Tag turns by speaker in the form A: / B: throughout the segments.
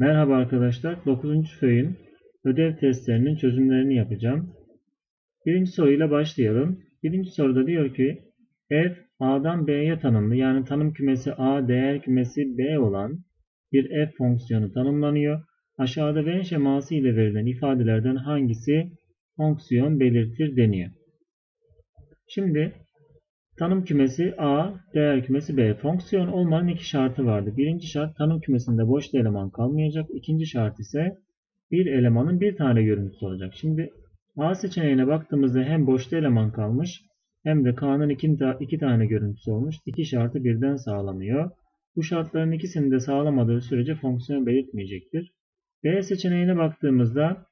A: Merhaba arkadaşlar. 9. köyün ödev testlerinin çözümlerini yapacağım. Birinci soruyla başlayalım. Birinci soruda diyor ki f a'dan b'ye tanımlı yani tanım kümesi a değer kümesi b olan bir f fonksiyonu tanımlanıyor. Aşağıda Venn şeması ile verilen ifadelerden hangisi fonksiyon belirtir deniyor. Şimdi Tanım kümesi A, değer kümesi B. Fonksiyon olmanın iki şartı vardı. Birinci şart tanım kümesinde boş eleman kalmayacak. İkinci şart ise bir elemanın bir tane görüntüsü olacak. Şimdi A seçeneğine baktığımızda hem boşta eleman kalmış hem de K'nın iki, iki tane görüntüsü olmuş. İki şartı birden sağlamıyor. Bu şartların ikisini de sağlamadığı sürece fonksiyon belirtmeyecektir. B seçeneğine baktığımızda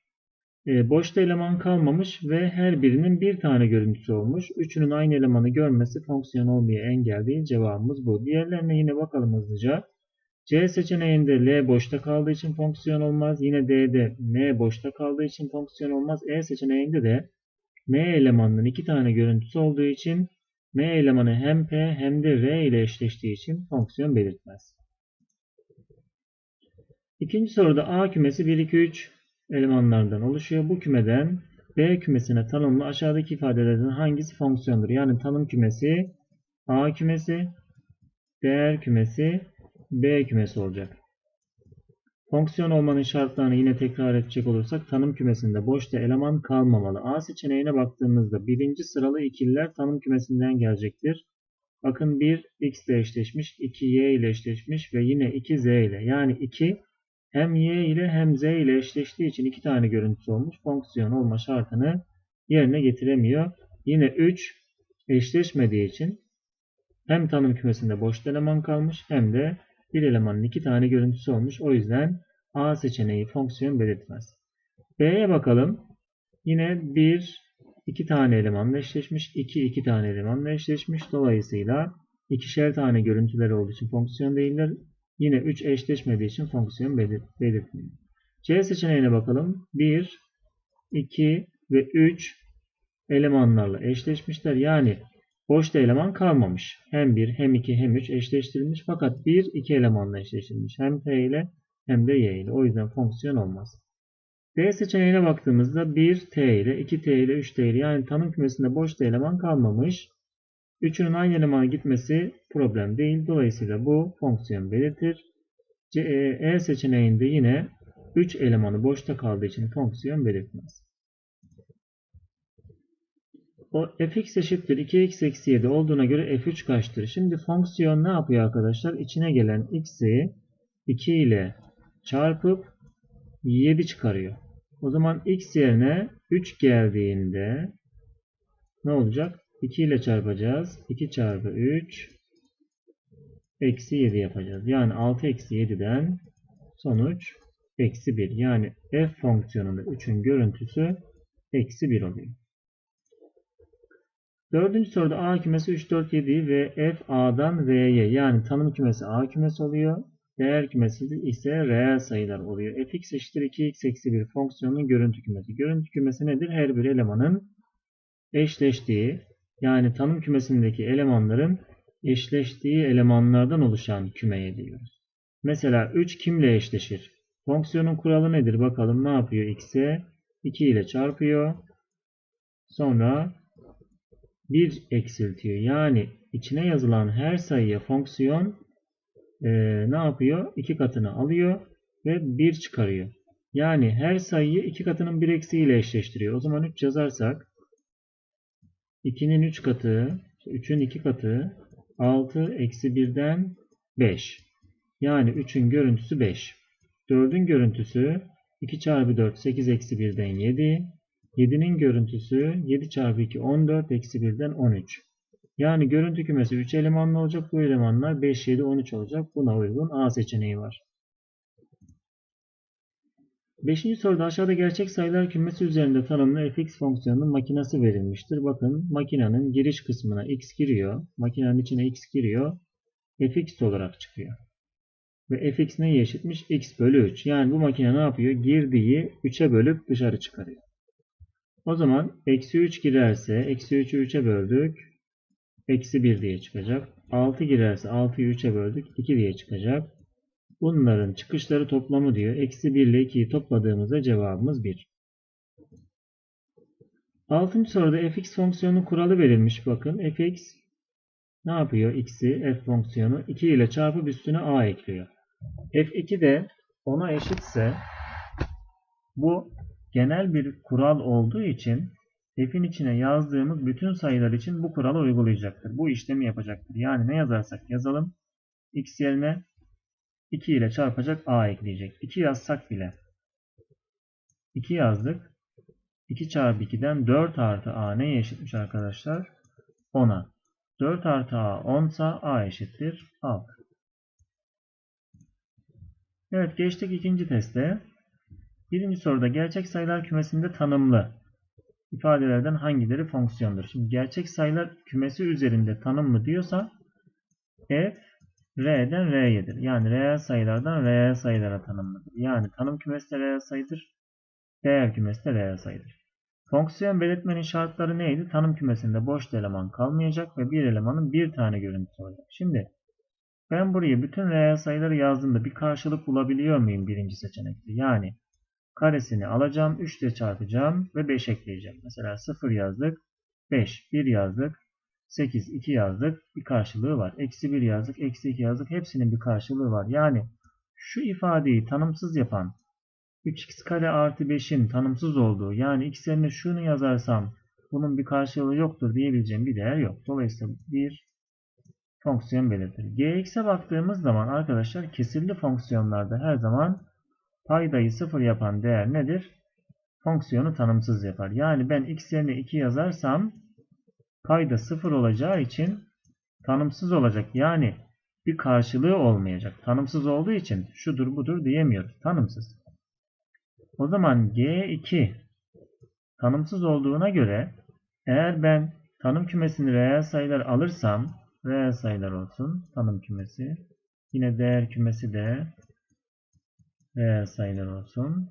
A: boşta eleman kalmamış ve her birinin bir tane görüntüsü olmuş. Üçünün aynı elemanı görmesi fonksiyon olmaya engel değil. Cevabımız bu. Diğerlerine yine bakalım hızlıca. C seçeneğinde L boşta kaldığı için fonksiyon olmaz. Yine D'de M boşta kaldığı için fonksiyon olmaz. E seçeneğinde de M elemanının iki tane görüntüsü olduğu için M elemanı hem P hem de R ile eşleştiği için fonksiyon belirtmez. İkinci soruda A kümesi 1, 2, 3 elemanlardan oluşuyor. Bu kümeden B kümesine tanımlı aşağıdaki ifadelerden hangisi fonksiyondur? Yani tanım kümesi A kümesi, değer kümesi, B kümesi olacak. Fonksiyon olmanın şartlarını yine tekrar edecek olursak tanım kümesinde boşta eleman kalmamalı. A seçeneğine baktığımızda birinci sıralı ikililer tanım kümesinden gelecektir. Bakın 1 x ile eşleşmiş, 2 y ile eşleşmiş ve yine 2 z ile. Yani 2 hem y ile hem z ile eşleştiği için iki tane görüntüsü olmuş. Fonksiyon olma şartını yerine getiremiyor. Yine 3 eşleşmediği için hem tanım kümesinde boş eleman kalmış hem de bir elemanın iki tane görüntüsü olmuş. O yüzden A seçeneği fonksiyon belirtmez. B'ye bakalım. Yine 1 iki tane elemanla eşleşmiş. 2 iki tane elemanla eşleşmiş. Dolayısıyla ikişer tane görüntüleri olduğu için fonksiyon değiller. Yine 3 eşleşmediği için fonksiyon belirtmiyor. C seçeneğine bakalım. 1, 2 ve 3 elemanlarla eşleşmişler. Yani boşta eleman kalmamış. Hem 1 hem 2 hem 3 eşleştirilmiş. Fakat 1 2 elemanla eşleştirilmiş. Hem P ile hem de Y ile. O yüzden fonksiyon olmaz. D seçeneğine baktığımızda 1 T ile 2 T ile 3 T ile yani tanım kümesinde boşta eleman kalmamış. Üçünün aynı elemana gitmesi problem değil. Dolayısıyla bu fonksiyon belirtir. C, e, e seçeneğinde yine 3 elemanı boşta kaldığı için fonksiyon belirtmez. O fx eşittir 2x eksi 7 olduğuna göre f3 kaçtır? Şimdi fonksiyon ne yapıyor arkadaşlar? İçine gelen x'i 2 ile çarpıp 7 çıkarıyor. O zaman x yerine 3 geldiğinde ne olacak? 2 ile çarpacağız. 2 çarpı 3 eksi 7 yapacağız. Yani 6 eksi 7'den sonuç eksi 1. Yani f fonksiyonunda 3'ün görüntüsü eksi 1 oluyor. Dördüncü soruda a kümesi 3, 4, 7 ve f a'dan v'ye yani tanım kümesi a kümesi oluyor. Değer kümesi ise reel sayılar oluyor. fx eşittir 2x eksi 1 fonksiyonun görüntü kümesi. Görüntü kümesi nedir? Her bir elemanın eşleştiği yani tanım kümesindeki elemanların eşleştiği elemanlardan oluşan kümeye diyoruz. Mesela 3 kimle eşleşir? Fonksiyonun kuralı nedir? Bakalım ne yapıyor x'e? 2 ile çarpıyor. Sonra 1 eksiltiyor. Yani içine yazılan her sayıya fonksiyon e, ne yapıyor? 2 katını alıyor ve 1 çıkarıyor. Yani her sayıyı 2 katının 1 eksiğiyle eşleştiriyor. O zaman 3 yazarsak 2'nin 3 katı, 3'ün 2 katı 6 eksi 1'den 5. Yani 3'ün görüntüsü 5. 4'ün görüntüsü 2 çarpı 4 8 eksi 1'den 7. 7'nin görüntüsü 7 çarpı 2 14 eksi 1'den 13. Yani görüntü kümesi 3 elemanlı olacak. Bu elemanlar 5, 7, 13 olacak. Buna uygun A seçeneği var. Beşinci soruda aşağıda gerçek sayılar kümesi üzerinde tanımlı fx fonksiyonunun makinası verilmiştir. Bakın makinenin giriş kısmına x giriyor. Makinenin içine x giriyor. fx olarak çıkıyor. Ve fx neye eşitmiş? x bölü 3. Yani bu makine ne yapıyor? Girdiği 3'e bölüp dışarı çıkarıyor. O zaman eksi 3 girerse eksi 3'ü 3'e böldük. Eksi 1 diye çıkacak. 6 girerse 6'yı 3'e böldük. 2 diye çıkacak. Bunların çıkışları toplamı diyor. Eksi 1 ile 2'yi topladığımızda cevabımız 1. Altıncı soruda fx fonksiyonun kuralı verilmiş. Bakın fx ne yapıyor? x'i f fonksiyonu 2 ile çarpıp üstüne a ekliyor. f2 de 10'a eşitse bu genel bir kural olduğu için f'in içine yazdığımız bütün sayılar için bu kuralı uygulayacaktır. Bu işlemi yapacaktır. Yani ne yazarsak yazalım x yerine 2 ile çarpacak a ekleyecek. 2 yazsak bile 2 yazdık. 2 çarpı 2'den 4 artı a neye eşitmiş arkadaşlar? 10'a. 4 artı a 10 sa a eşittir 6. Evet geçtik ikinci teste. Birinci soruda gerçek sayılar kümesinde tanımlı ifadelerden hangileri fonksiyondur? Şimdi gerçek sayılar kümesi üzerinde tanımlı diyorsa f R'den R'yedir. Yani reel sayılardan reel sayılara tanımlıdır. Yani tanım kümesi de reel sayıdır. Değer kümesi de reel sayıdır. Fonksiyon belirtmenin şartları neydi? Tanım kümesinde boş eleman kalmayacak ve bir elemanın bir tane görüntüsü olacak. Şimdi ben buraya bütün reel sayıları yazdığımda bir karşılık bulabiliyor muyum birinci seçenekte? Yani karesini alacağım, 3 ile çarpacağım ve 5 ekleyeceğim. Mesela 0 yazdık, 5, 1 yazdık, 8, 2 yazdık. Bir karşılığı var. Eksi 1 yazdık, eksi 2 yazdık. Hepsinin bir karşılığı var. Yani şu ifadeyi tanımsız yapan 3x kare artı 5'in tanımsız olduğu yani x yerine şunu yazarsam bunun bir karşılığı yoktur diyebileceğim bir değer yok. Dolayısıyla bir fonksiyon belirtir. gx'e baktığımız zaman arkadaşlar kesirli fonksiyonlarda her zaman paydayı sıfır yapan değer nedir? Fonksiyonu tanımsız yapar. Yani ben x yerine 2 yazarsam payda sıfır olacağı için tanımsız olacak. Yani bir karşılığı olmayacak. Tanımsız olduğu için şudur budur diyemiyoruz. Tanımsız. O zaman G2 tanımsız olduğuna göre eğer ben tanım kümesini reel sayılar alırsam reel sayılar olsun tanım kümesi. Yine değer kümesi de reel sayılar olsun.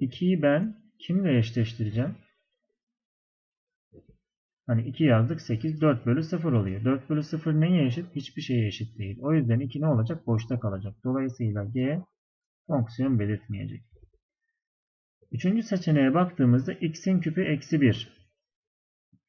A: 2'yi ben kimle eşleştireceğim? Hani 2 yazdık 8 4 bölü 0 oluyor. 4 bölü 0 neye eşit? Hiçbir şeye eşit değil. O yüzden 2 ne olacak? Boşta kalacak. Dolayısıyla G fonksiyon belirtmeyecek. Üçüncü seçeneğe baktığımızda x'in küpü eksi 1.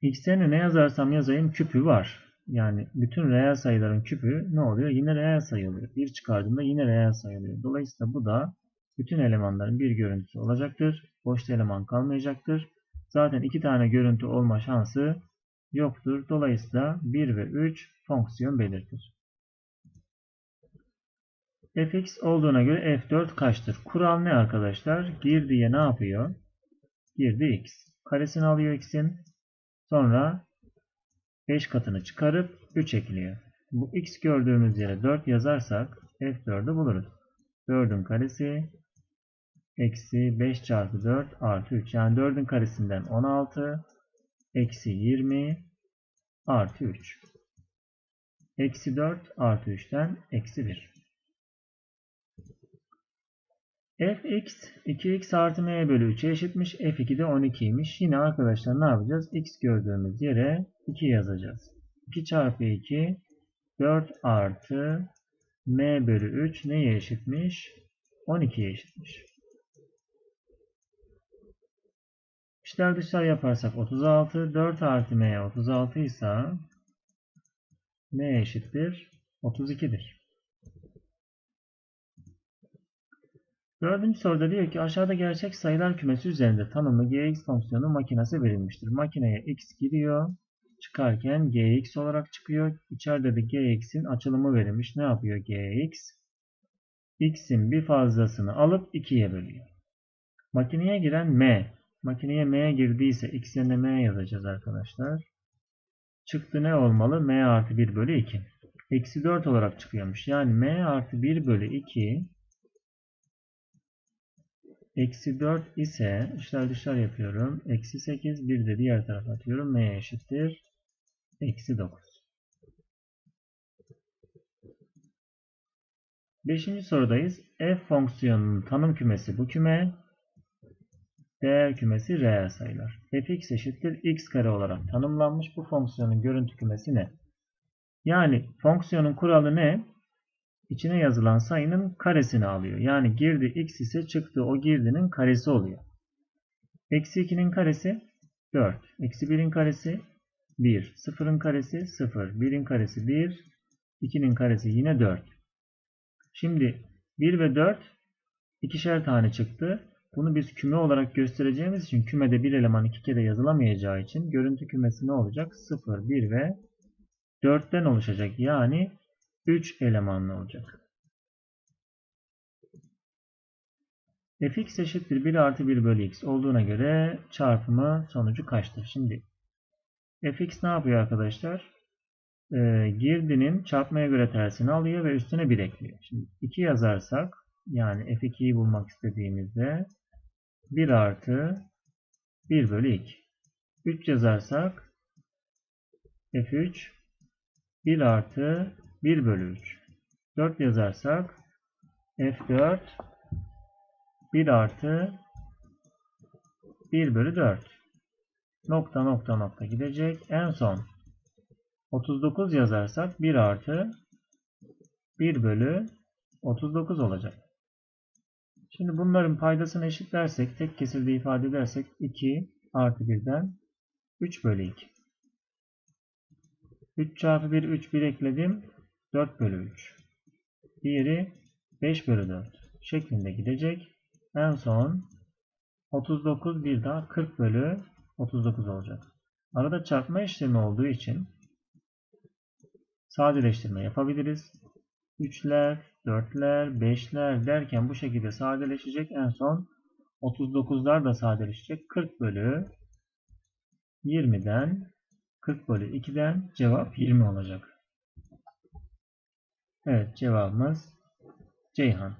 A: x'e ne yazarsam yazayım küpü var. Yani bütün reel sayıların küpü ne oluyor? Yine reel sayı oluyor. 1 çıkardığımda yine reel sayı oluyor. Dolayısıyla bu da bütün elemanların bir görüntüsü olacaktır. Boşta eleman kalmayacaktır. Zaten iki tane görüntü olma şansı yoktur. Dolayısıyla 1 ve 3 fonksiyon belirtir. fx olduğuna göre f4 kaçtır? Kural ne arkadaşlar? Girdiye ne yapıyor? Girdi x. Karesini alıyor x'in. Sonra 5 katını çıkarıp 3 ekliyor. Bu x gördüğümüz yere 4 yazarsak f4'ü buluruz. 4'ün karesi eksi 5 çarpı 4 artı 3. Yani 4'ün karesinden 16 eksi 20 artı 3. Eksi 4 artı 3'ten eksi 1. fx 2x artı m bölü 3'e eşitmiş. f2 de 12'ymiş. Yine arkadaşlar ne yapacağız? x gördüğümüz yere 2 yazacağız. 2 çarpı 2 4 artı m bölü 3 neye eşitmiş? 12'ye eşitmiş. İçler dışlar yaparsak 36. 4 artı m 36 ise m eşittir 32'dir. Dördüncü soruda diyor ki aşağıda gerçek sayılar kümesi üzerinde tanımlı gx fonksiyonu makinesi verilmiştir. Makineye x giriyor. Çıkarken gx olarak çıkıyor. İçeride de gx'in açılımı verilmiş. Ne yapıyor gx? x'in bir fazlasını alıp 2'ye bölüyor. Makineye giren m Makineye M girdiyse x yerine M yazacağız arkadaşlar. Çıktı ne olmalı? M artı 1 bölü 2. Eksi 4 olarak çıkıyormuş. Yani M artı 1 bölü 2 eksi 4 ise işler dışlar yapıyorum. Eksi 8 bir de diğer tarafa atıyorum. M eşittir. Eksi 9. Beşinci sorudayız. F fonksiyonunun tanım kümesi bu küme değer kümesi reel sayılar. fx eşittir x kare olarak tanımlanmış. Bu fonksiyonun görüntü kümesi ne? Yani fonksiyonun kuralı ne? içine yazılan sayının karesini alıyor. Yani girdi x ise çıktı o girdinin karesi oluyor. Eksi 2'nin karesi 4. Eksi 1'in karesi 1. 0'ın karesi 0. 1'in karesi 1. 2'nin karesi yine 4. Şimdi 1 ve 4 ikişer tane çıktı. Bunu biz küme olarak göstereceğimiz için kümede bir eleman iki kere yazılamayacağı için görüntü kümesi ne olacak? 0, 1 ve 4'ten oluşacak. Yani 3 elemanlı olacak. fx eşittir 1 artı 1 bölü x olduğuna göre çarpımı sonucu kaçtır? Şimdi fx ne yapıyor arkadaşlar? Ee, girdinin çarpmaya göre tersini alıyor ve üstüne 1 ekliyor. Şimdi 2 yazarsak yani f2'yi bulmak istediğimizde 1 artı 1 bölü 2. 3 yazarsak f3 1 artı 1 bölü 3. 4 yazarsak f4 1 artı 1 bölü 4. Nokta nokta nokta gidecek. En son 39 yazarsak 1 artı 1 bölü 39 olacak. Şimdi bunların paydasını eşitlersek, tek kesirde ifade edersek 2 artı 1'den 3 bölü 2. 3 çarpı 1, 3, 1 ekledim. 4 bölü 3. Diğeri 5 bölü 4 şeklinde gidecek. En son 39 bir daha 40 bölü 39 olacak. Arada çarpma işlemi olduğu için sadeleştirme yapabiliriz. 3'ler, 4'ler, 5'ler derken bu şekilde sadeleşecek. En son 39'lar da sadeleşecek. 40 bölü 20'den 40 bölü 2'den cevap 20 olacak. Evet cevabımız Ceyhan.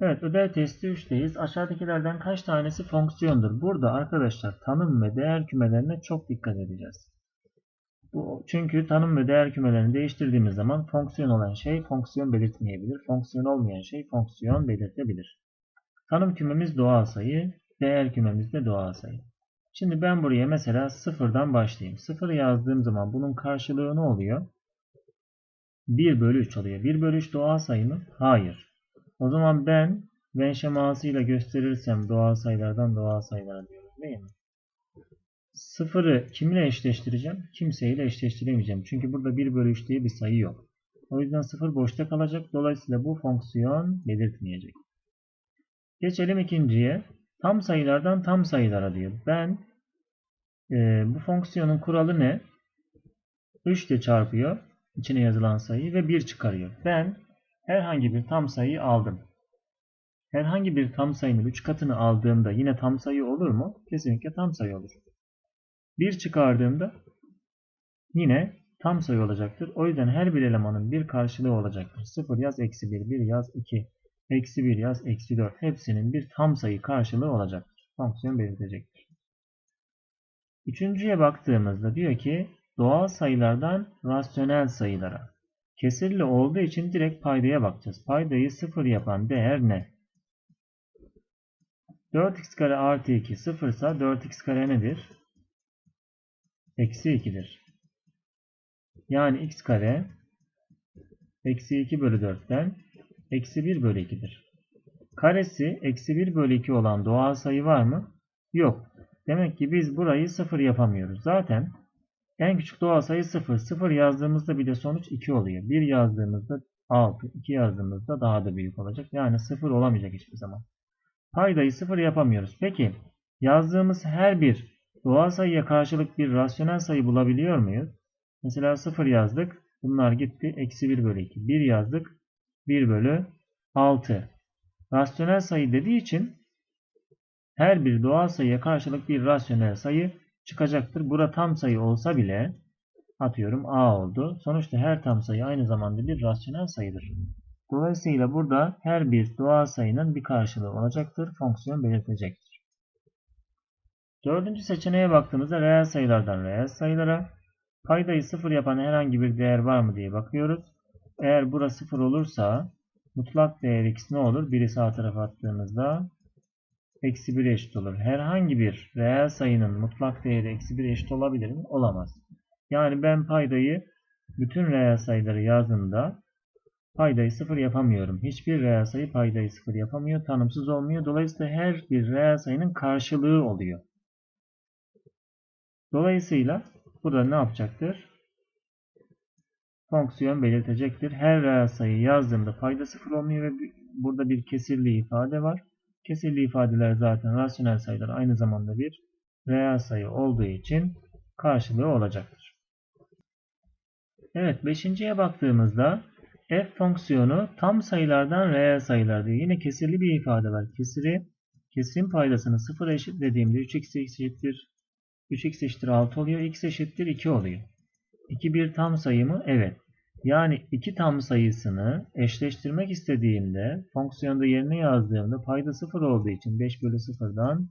A: Evet ödev testi 3'teyiz. Aşağıdakilerden kaç tanesi fonksiyondur? Burada arkadaşlar tanım ve değer kümelerine çok dikkat edeceğiz. Çünkü tanım ve değer kümelerini değiştirdiğimiz zaman fonksiyon olan şey fonksiyon belirtmeyebilir. Fonksiyon olmayan şey fonksiyon belirtebilir. Tanım kümemiz doğal sayı, değer kümemiz de doğal sayı. Şimdi ben buraya mesela sıfırdan başlayayım. Sıfır yazdığım zaman bunun karşılığı ne oluyor? 1 bölü 3 oluyor. 1 bölü 3 doğal sayı mı? Hayır. O zaman ben Venn şemasıyla gösterirsem doğal sayılardan doğal sayılara diyoruz değil mi? Sıfırı kiminle eşleştireceğim? Kimseyle eşleştiremeyeceğim. Çünkü burada 1 bölü 3 diye bir sayı yok. O yüzden sıfır boşta kalacak. Dolayısıyla bu fonksiyon belirtmeyecek. Geçelim ikinciye. Tam sayılardan tam sayılara diyor. Ben e, bu fonksiyonun kuralı ne? 3 ile çarpıyor içine yazılan sayıyı ve 1 çıkarıyor. Ben herhangi bir tam sayıyı aldım. Herhangi bir tam sayının 3 katını aldığımda yine tam sayı olur mu? Kesinlikle tam sayı olur. 1 çıkardığımda yine tam sayı olacaktır. O yüzden her bir elemanın bir karşılığı olacaktır. 0 yaz eksi 1, 1 yaz 2, eksi 1 yaz eksi 4 hepsinin bir tam sayı karşılığı olacaktır. Fonksiyon belirtecektir. Üçüncüye baktığımızda diyor ki doğal sayılardan rasyonel sayılara. Kesirli olduğu için direkt paydaya bakacağız. Paydayı 0 yapan değer ne? 4x kare artı 2 0 ise 4x kare nedir? Eksi 2'dir. Yani x kare eksi 2 bölü 4'ten eksi 1 bölü 2'dir. Karesi eksi 1 bölü 2 olan doğal sayı var mı? Yok. Demek ki biz burayı 0 yapamıyoruz. Zaten en küçük doğal sayı 0. 0 yazdığımızda bir de sonuç 2 oluyor. 1 yazdığımızda 6. 2 yazdığımızda daha da büyük olacak. Yani 0 olamayacak hiçbir zaman. Paydayı 0 yapamıyoruz. Peki yazdığımız her bir doğal sayıya karşılık bir rasyonel sayı bulabiliyor muyuz? Mesela 0 yazdık. Bunlar gitti. Eksi 1 bölü 2. 1 yazdık. 1 bölü 6. Rasyonel sayı dediği için her bir doğal sayıya karşılık bir rasyonel sayı çıkacaktır. Burada tam sayı olsa bile atıyorum a oldu. Sonuçta her tam sayı aynı zamanda bir rasyonel sayıdır. Dolayısıyla burada her bir doğal sayının bir karşılığı olacaktır. Fonksiyon belirtecektir. Dördüncü seçeneğe baktığımızda reel sayılardan reel sayılara paydayı sıfır yapan herhangi bir değer var mı diye bakıyoruz. Eğer burası sıfır olursa mutlak değer x ne olur? Biri sağ tarafa attığımızda eksi 1'e eşit olur. Herhangi bir reel sayının mutlak değeri eksi 1'e eşit olabilir mi? Olamaz. Yani ben paydayı bütün reel sayıları yazdığımda paydayı sıfır yapamıyorum. Hiçbir reel sayı paydayı sıfır yapamıyor. Tanımsız olmuyor. Dolayısıyla her bir reel sayının karşılığı oluyor. Dolayısıyla burada ne yapacaktır? Fonksiyon belirtecektir. Her reel sayı yazdığımda payda sıfır olmuyor ve burada bir kesirli ifade var. Kesirli ifadeler zaten rasyonel sayılar aynı zamanda bir reel sayı olduğu için karşılığı olacaktır. Evet, beşinciye baktığımızda f fonksiyonu tam sayılardan reel sayılar diye yine kesirli bir ifade var. Kesiri, kesirin paydasını sıfıra eşitlediğimde 3x eşittir 3x eşittir 6 oluyor. x eşittir 2 oluyor. 2 bir tam sayı mı? Evet. Yani iki tam sayısını eşleştirmek istediğimde fonksiyonda yerine yazdığımda payda 0 olduğu için 5 bölü 0'dan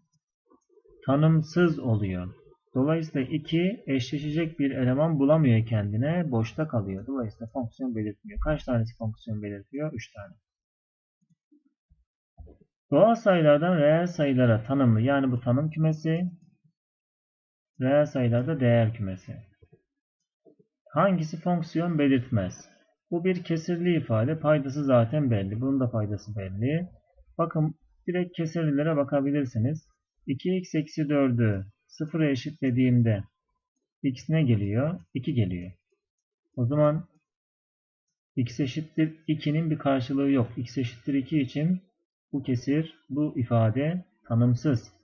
A: tanımsız oluyor. Dolayısıyla 2 eşleşecek bir eleman bulamıyor kendine. Boşta kalıyor. Dolayısıyla fonksiyon belirtmiyor. Kaç tanesi fonksiyon belirtiyor? 3 tane. Doğal sayılardan reel sayılara tanımlı. Yani bu tanım kümesi. Reel sayılarda değer kümesi. Hangisi fonksiyon belirtmez? Bu bir kesirli ifade. Paydası zaten belli. Bunun da paydası belli. Bakın direkt kesirlilere bakabilirsiniz. 2x eksi 4'ü 0'a eşitlediğimde x ne geliyor? 2 geliyor. O zaman x eşittir 2'nin bir karşılığı yok. x eşittir 2 için bu kesir, bu ifade tanımsız.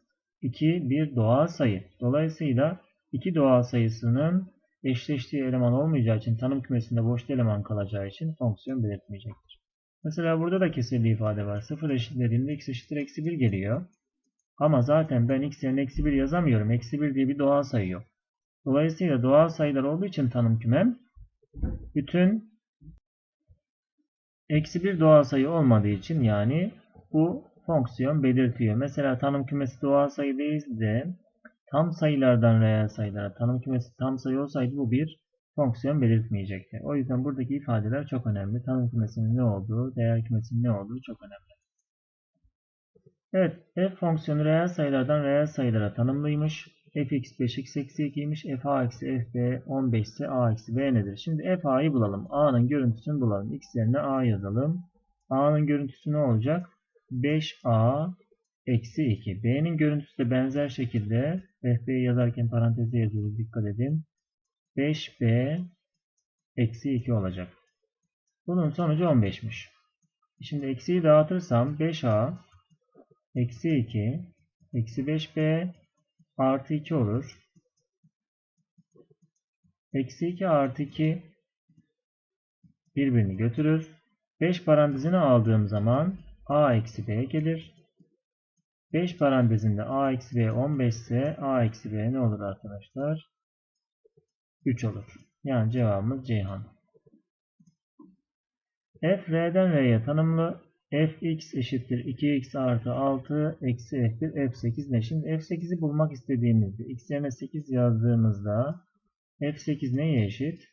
A: 2 bir doğal sayı. Dolayısıyla 2 doğal sayısının eşleştiği eleman olmayacağı için tanım kümesinde boş eleman kalacağı için fonksiyon belirtmeyecektir. Mesela burada da kesirli ifade var. 0 eşitlediğimde x eşittir eksi 1 geliyor. Ama zaten ben x yerine eksi 1 yazamıyorum. Eksi 1 diye bir doğal sayı yok. Dolayısıyla doğal sayılar olduğu için tanım kümem bütün eksi 1 doğal sayı olmadığı için yani bu fonksiyon belirtiyor. Mesela tanım kümesi doğal sayı değil de tam sayılardan reel sayılara tanım kümesi tam sayı olsaydı bu bir fonksiyon belirtmeyecekti. O yüzden buradaki ifadeler çok önemli. Tanım kümesinin ne olduğu, değer kümesinin ne olduğu çok önemli. Evet, f fonksiyonu reel sayılardan reel sayılara tanımlıymış. fx 5x eksi 2'ymiş. fa eksi fb 15 ise a eksi b nedir? Şimdi fa'yı bulalım. a'nın görüntüsünü bulalım. x yerine a yazalım. a'nın görüntüsü ne olacak? 5a eksi 2. b'nin görüntüsü de benzer şekilde fb'yi yazarken parantezde yazıyoruz. Dikkat edin. 5b eksi 2 olacak. Bunun sonucu 15'miş. Şimdi eksiyi dağıtırsam 5a eksi 2 eksi 5b artı 2 olur. Eksi 2 artı 2 birbirini götürür. 5 parantezini aldığım zaman a eksi b gelir. 5 parantezinde a eksi b 15 ise a eksi b ne olur arkadaşlar? 3 olur. Yani cevabımız Ceyhan. f r'den r'ye tanımlı fx eşittir 2x artı 6 eksi f1 f8 ne? Şimdi f8'i bulmak istediğimizde x yerine 8 yazdığımızda f8 neye eşit?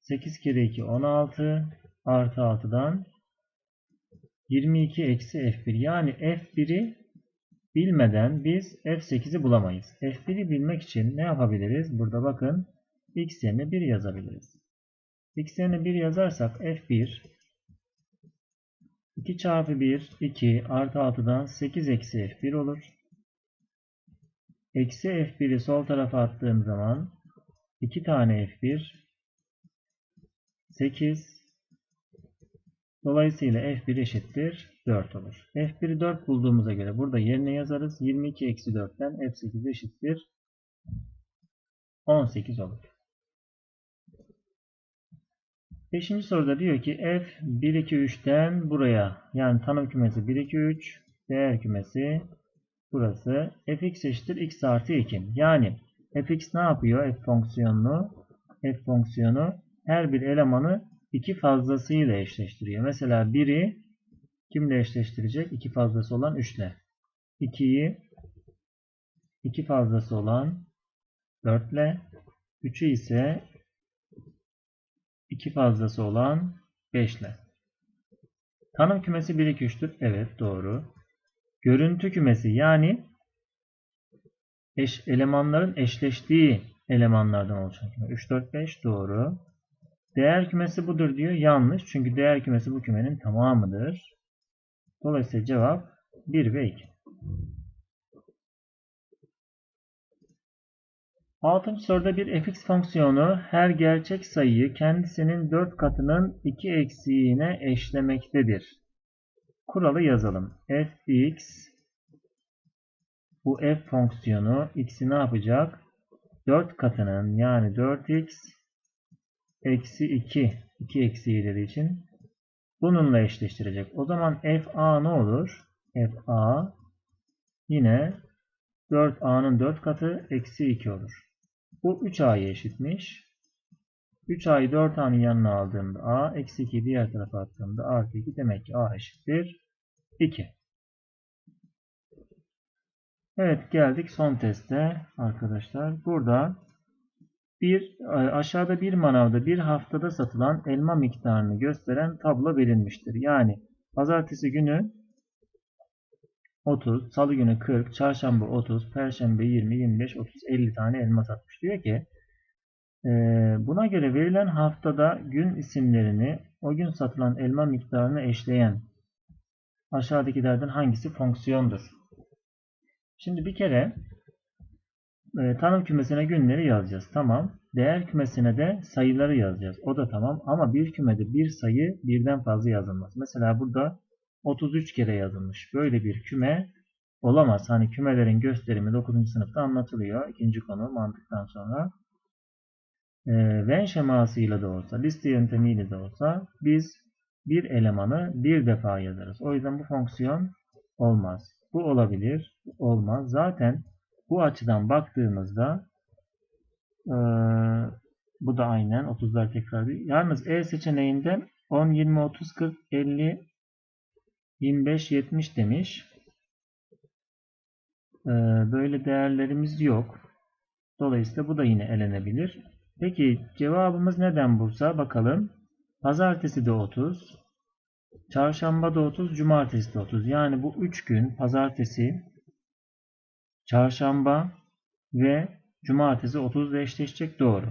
A: 8 kere 2 16 artı 6'dan 22 eksi f1 yani f1'i bilmeden biz f8'i bulamayız. f1'i bilmek için ne yapabiliriz? Burada bakın x yerine 1 yazabiliriz. x yerine 1 yazarsak f1 2 çarpı 1 2 artı 6'dan 8 eksi f1 olur. Eksi f1'i sol tarafa attığım zaman 2 tane f1 8 Dolayısıyla f1 eşittir 4 olur. f1'i 4 bulduğumuza göre burada yerine yazarız. 22 eksi 4'ten f8 eşittir 18 olur. Beşinci soruda diyor ki f 1 2 3'ten buraya yani tanım kümesi 1 2 3 değer kümesi burası fx eşittir x artı 2. Yani fx ne yapıyor? f fonksiyonunu f fonksiyonu her bir elemanı iki fazlasıyla eşleştiriyor. Mesela 1'i kimle eşleştirecek? 2 fazlası olan 3 ile. 2'yi 2 fazlası olan 4 ile. 3'ü ise 2 fazlası olan 5 ile. Tanım kümesi 1 2 3'tür. Evet doğru. Görüntü kümesi yani eş, elemanların eşleştiği elemanlardan oluşan küme. 3 4 5 doğru. Değer kümesi budur diyor. Yanlış. Çünkü değer kümesi bu kümenin tamamıdır. Dolayısıyla cevap 1 ve 2. Altıncı soruda bir fx fonksiyonu her gerçek sayıyı kendisinin 4 katının 2 eksiğine eşlemektedir. Kuralı yazalım. fx bu f fonksiyonu x'i ne yapacak? 4 katının yani 4x eksi 2 2 eksiğileri için bununla eşleştirecek. O zaman fa ne olur? fa yine 4a'nın 4 katı eksi 2 olur. Bu 3a'ya eşitmiş. 3a'yı 4a'nın yanına aldığımda a, eksi 2'yi diğer tarafa attığımda artı 2 demek ki a eşittir 2. Evet geldik son teste arkadaşlar. Burada bir aşağıda bir manavda bir haftada satılan elma miktarını gösteren tablo verilmiştir. Yani pazartesi günü 30, salı günü 40, çarşamba 30, perşembe 20, 25, 30, 50 tane elma satmış. Diyor ki buna göre verilen haftada gün isimlerini o gün satılan elma miktarını eşleyen aşağıdakilerden hangisi fonksiyondur? Şimdi bir kere e, tanım kümesine günleri yazacağız. Tamam. Değer kümesine de sayıları yazacağız. O da tamam. Ama bir kümede bir sayı birden fazla yazılmaz. Mesela burada 33 kere yazılmış. Böyle bir küme olamaz. Hani kümelerin gösterimi 9. sınıfta anlatılıyor. İkinci konu mantıktan sonra. E, Venn şemasıyla da olsa, liste yöntemiyle de olsa biz bir elemanı bir defa yazarız. O yüzden bu fonksiyon olmaz. Bu olabilir, olmaz. Zaten bu açıdan baktığımızda e, bu da aynen 30'lar tekrar. Yalnız E seçeneğinde 10, 20, 30, 40, 50, 25, 70 demiş. E, böyle değerlerimiz yok. Dolayısıyla bu da yine elenebilir. Peki cevabımız neden Bursa? Bakalım. Pazartesi de 30. Çarşamba da 30, cumartesi de 30. Yani bu 3 gün pazartesi, çarşamba ve cumartesi 30 ile eşleşecek doğru.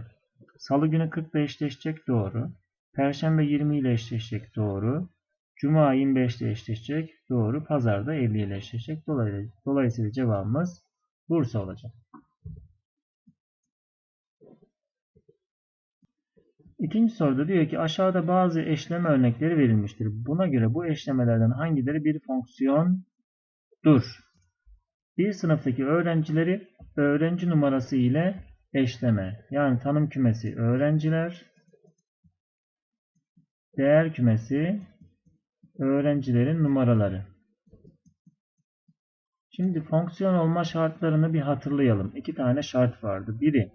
A: Salı günü 40 ile eşleşecek doğru. Perşembe 20 ile eşleşecek doğru. Cuma 25 ile eşleşecek doğru. Pazar da 50 ile eşleşecek. Dolayısıyla cevabımız Bursa olacak. İkinci soruda diyor ki aşağıda bazı eşleme örnekleri verilmiştir. Buna göre bu eşlemelerden hangileri bir fonksiyondur? Bir sınıftaki öğrencileri öğrenci numarası ile eşleme. Yani tanım kümesi öğrenciler, değer kümesi öğrencilerin numaraları. Şimdi fonksiyon olma şartlarını bir hatırlayalım. İki tane şart vardı. Biri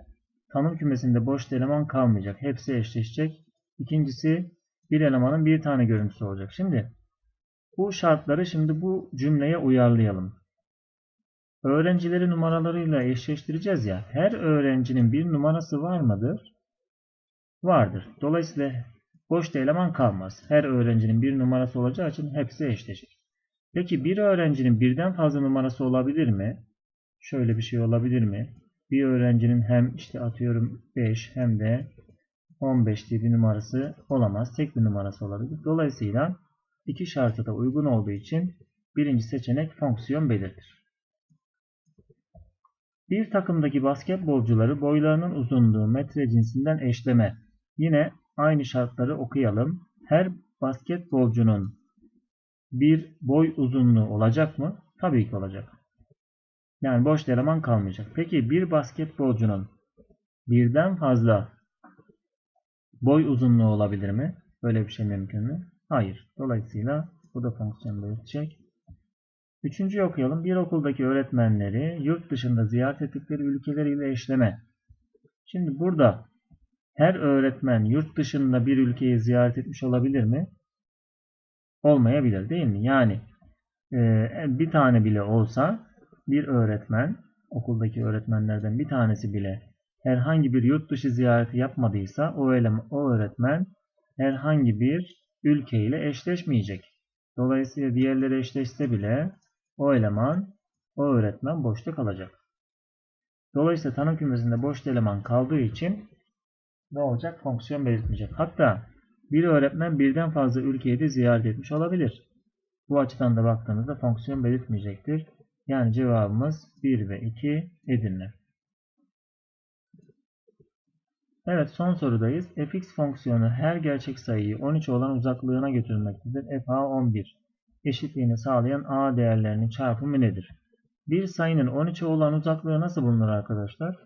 A: tanım kümesinde boş eleman kalmayacak. Hepsi eşleşecek. İkincisi bir elemanın bir tane görüntüsü olacak. Şimdi bu şartları şimdi bu cümleye uyarlayalım. Öğrencileri numaralarıyla eşleştireceğiz ya. Her öğrencinin bir numarası var mıdır? Vardır. Dolayısıyla boş eleman kalmaz. Her öğrencinin bir numarası olacağı için hepsi eşleşir. Peki bir öğrencinin birden fazla numarası olabilir mi? Şöyle bir şey olabilir mi? bir öğrencinin hem işte atıyorum 5 hem de 15 diye bir numarası olamaz. Tek bir numarası olabilir. Dolayısıyla iki şartı da uygun olduğu için birinci seçenek fonksiyon belirtir. Bir takımdaki basketbolcuları boylarının uzunluğu metre cinsinden eşleme. Yine aynı şartları okuyalım. Her basketbolcunun bir boy uzunluğu olacak mı? Tabii ki olacak. Yani boş eleman kalmayacak. Peki bir basketbolcunun birden fazla boy uzunluğu olabilir mi? Böyle bir şey mümkün mü? Hayır. Dolayısıyla bu da fonksiyon belirtecek. Üçüncü okuyalım. Bir okuldaki öğretmenleri yurt dışında ziyaret ettikleri ülkeleriyle eşleme. Şimdi burada her öğretmen yurt dışında bir ülkeyi ziyaret etmiş olabilir mi? Olmayabilir değil mi? Yani bir tane bile olsa bir öğretmen, okuldaki öğretmenlerden bir tanesi bile herhangi bir yurt dışı ziyareti yapmadıysa o, eleman, o öğretmen herhangi bir ülkeyle eşleşmeyecek. Dolayısıyla diğerleri eşleşse bile o eleman, o öğretmen boşta kalacak. Dolayısıyla tanım kümesinde boş eleman kaldığı için ne olacak? Fonksiyon belirtmeyecek. Hatta bir öğretmen birden fazla ülkeyi de ziyaret etmiş olabilir. Bu açıdan da baktığınızda fonksiyon belirtmeyecektir. Yani cevabımız 1 ve 2 Edirne. Evet son sorudayız. fx fonksiyonu her gerçek sayıyı 13 olan uzaklığına götürmektedir. fa 11 eşitliğini sağlayan a değerlerinin çarpımı nedir? Bir sayının 13'e olan uzaklığı nasıl bulunur arkadaşlar?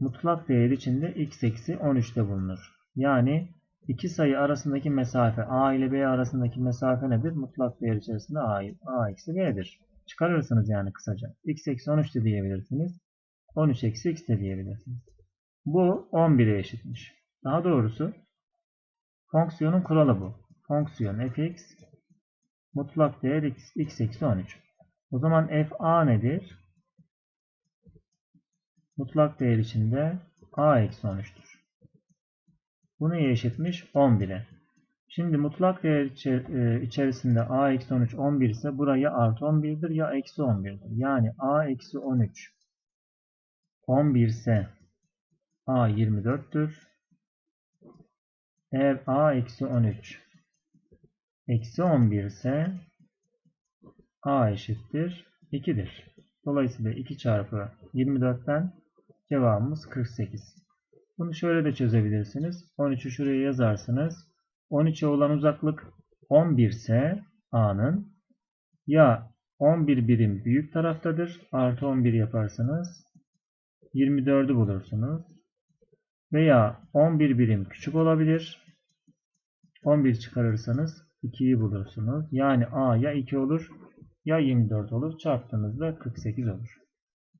A: Mutlak değer içinde x eksi 13'te bulunur. Yani iki sayı arasındaki mesafe a ile b arasındaki mesafe nedir? Mutlak değer içerisinde a, a eksi b'dir. Çıkarırsınız yani kısaca. x eksi 13 de diyebilirsiniz. 13 eksi x de diyebilirsiniz. Bu 11'e eşitmiş. Daha doğrusu fonksiyonun kuralı bu. Fonksiyon fx mutlak değer x, x eksi 13. O zaman fa nedir? Mutlak değer içinde a eksi 13'tür. Bu neye eşitmiş? 11'e. Şimdi mutlak değer e, içerisinde a eksi 13 11 ise buraya artı 11'dir ya eksi 11'dir. Yani a eksi 13 11 ise a 24'tür. Eğer a eksi 13 eksi 11 ise a eşittir 2'dir. Dolayısıyla 2 çarpı 24'ten cevabımız 48. Bunu şöyle de çözebilirsiniz. 13'ü şuraya yazarsınız. 13'e olan uzaklık 11 ise a'nın ya 11 birim büyük taraftadır. Artı 11 yaparsınız. 24'ü bulursunuz. Veya 11 birim küçük olabilir. 11 çıkarırsanız 2'yi bulursunuz. Yani a ya 2 olur ya 24 olur. Çarptığınızda 48 olur.